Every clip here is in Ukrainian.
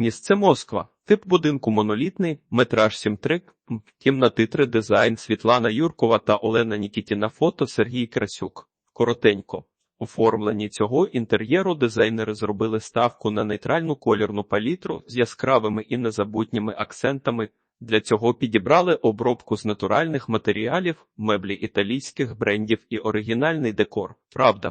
Місце Москва. Тип будинку монолітний, метраж 7-3, кімнати 3 дизайн Світлана Юркова та Олена Нікітіна фото Сергій Красюк. Коротенько. У оформленні цього інтер'єру дизайнери зробили ставку на нейтральну колірну палітру з яскравими і незабутніми акцентами. Для цього підібрали обробку з натуральних матеріалів, меблі італійських брендів і оригінальний декор. Правда,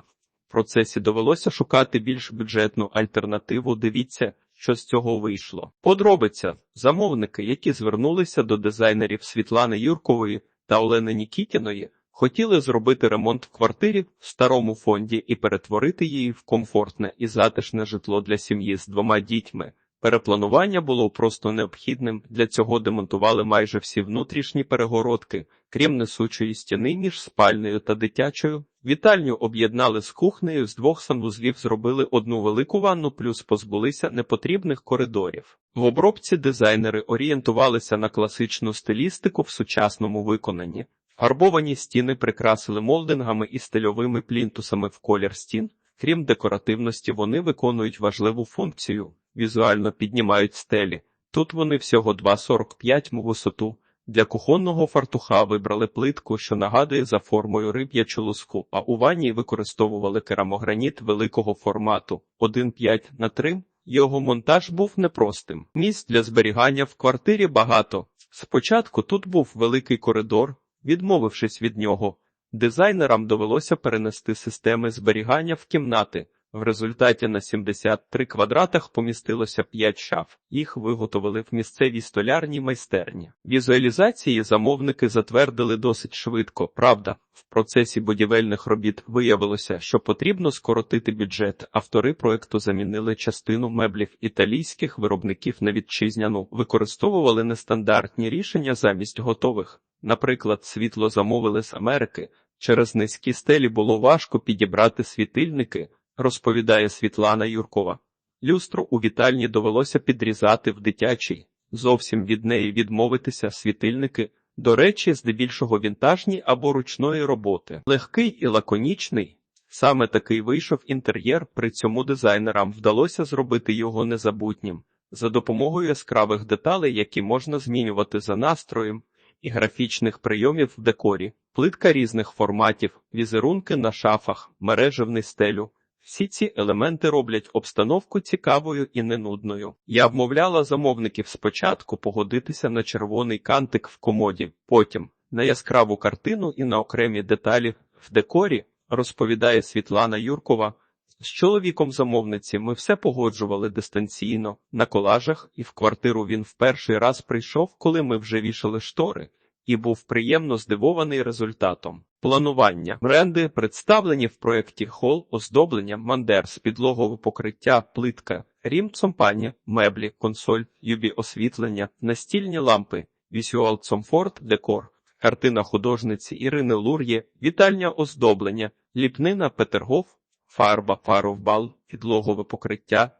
в процесі довелося шукати більш бюджетну альтернативу. Дивіться, що з цього вийшло. Подробиця замовники, які звернулися до дизайнерів Світлани Юркової та Олени Нікітіної, хотіли зробити ремонт в квартирі в старому фонді і перетворити її в комфортне і затишне житло для сім'ї з двома дітьми. Перепланування було просто необхідним. Для цього демонтували майже всі внутрішні перегородки, крім несучої стіни між спальнею та дитячою. Вітальню об'єднали з кухнею з двох санвузлів, зробили одну велику ванну, плюс позбулися непотрібних коридорів. В обробці дизайнери орієнтувалися на класичну стилістику в сучасному виконанні. Фарбовані стіни прикрасили молдингами і стильовими плінтусами в колір стін. Крім декоративності, вони виконують важливу функцію візуально піднімають стелі. Тут вони всього 2,45 м висоту. Для кухонного фартуха вибрали плитку, що нагадує за формою риб'ячу луску, а у ванні використовували керамограніт великого формату 1,5 на 3. Його монтаж був непростим. Місць для зберігання в квартирі багато. Спочатку тут був великий коридор, відмовившись від нього, дизайнерам довелося перенести системи зберігання в кімнати. В результаті на 73 квадратах помістилося 5 шаф. Їх виготовили в місцевій столярній майстерні. Візуалізації замовники затвердили досить швидко. Правда, в процесі будівельних робіт виявилося, що потрібно скоротити бюджет. Автори проекту замінили частину меблів італійських виробників на вітчизняну, використовували нестандартні рішення замість готових. Наприклад, світло замовили з Америки. Через низькі стелі було важко підібрати світильники розповідає Світлана Юркова. Люстру у вітальні довелося підрізати в дитячій, зовсім від неї відмовитися світильники, до речі, здебільшого вінтажні або ручної роботи. Легкий і лаконічний. Саме такий вийшов інтер'єр, при цьому дизайнерам вдалося зробити його незабутнім за допомогою яскравих деталей, які можна змінювати за настроєм, і графічних прийомів в декорі, плитка різних форматів, візерунки на шафах, мережевний стелю. Всі ці елементи роблять обстановку цікавою і ненудною. Я вмовляла замовників спочатку погодитися на червоний кантик в комоді, потім на яскраву картину і на окремі деталі в декорі, розповідає Світлана Юркова. З чоловіком замовниці ми все погоджували дистанційно на колажах, і в квартиру він в перший раз прийшов, коли ми вже вішали штори, і був приємно здивований результатом. Планування бренди представлені в проєкті хол, оздоблення, мандерс, підлогове покриття, плитка, рім цомпані, меблі, консоль, юбі освітлення, настільні лампи, вісюал цомфорт, декор, картина художниці Ірини Лур'є, вітальня оздоблення, ліпнина Петергоф, фарба, фаровбал, підлогове покриття,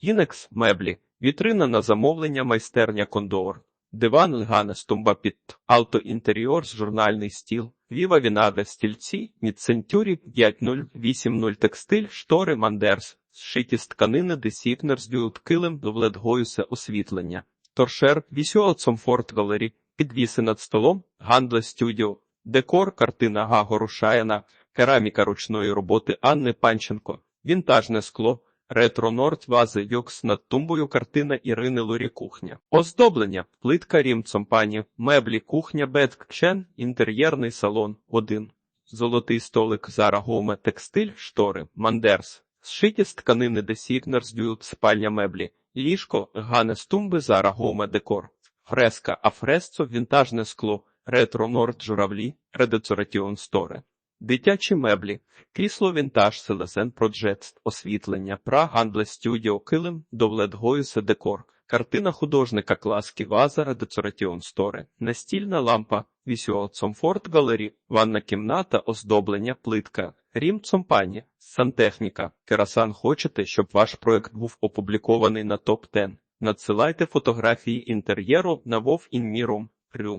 інекс, меблі, вітрина на замовлення, майстерня кондор. Диван Лгана Стумба під Алто-інтеріор з журнальний стіл, Віва Вінада стільці, Міцентюрі 5080 текстиль, штори Мандерс, зшиті з тканини Десіпнер з дюд килим до вледгоюсе освітлення, торшер, Вісюал Цомфорт Галері, підвіси над столом, Гандле Стюдіо, декор, картина Гаго Рушаяна, кераміка ручної роботи Анни Панченко, вінтажне скло, Ретро Норд вази Йокс над тумбою картина Ірини Лурі кухня. Оздоблення, плитка Рім Цомпані, меблі, кухня Беткчен, інтер'єрний салон 1. Золотий столик Зара Гоме, текстиль, штори, Мандерс. Зшиті з тканини Десігнерс Дюд, спальня меблі, ліжко, Гане з тумби Зара Гоме декор. Фреска, афресцо, вінтажне скло, Ретро Норд журавлі, Редецоратіон Сторе. Дитячі меблі, крісло вінтаж, Селесен Проджет, освітлення, Пра, Гандле Стюдіо, Килим, Довлет Гоюсе Декор, картина художника Класки Вазара, Децоратіон Сторе, настільна лампа, Вісюал Цомфорт Галері, ванна кімната, оздоблення, плитка, Рім Цомпані, сантехніка. Керасан хочете, щоб ваш проект був опублікований на топ 10 Надсилайте фотографії інтер'єру на Вов Інмірум. Рю.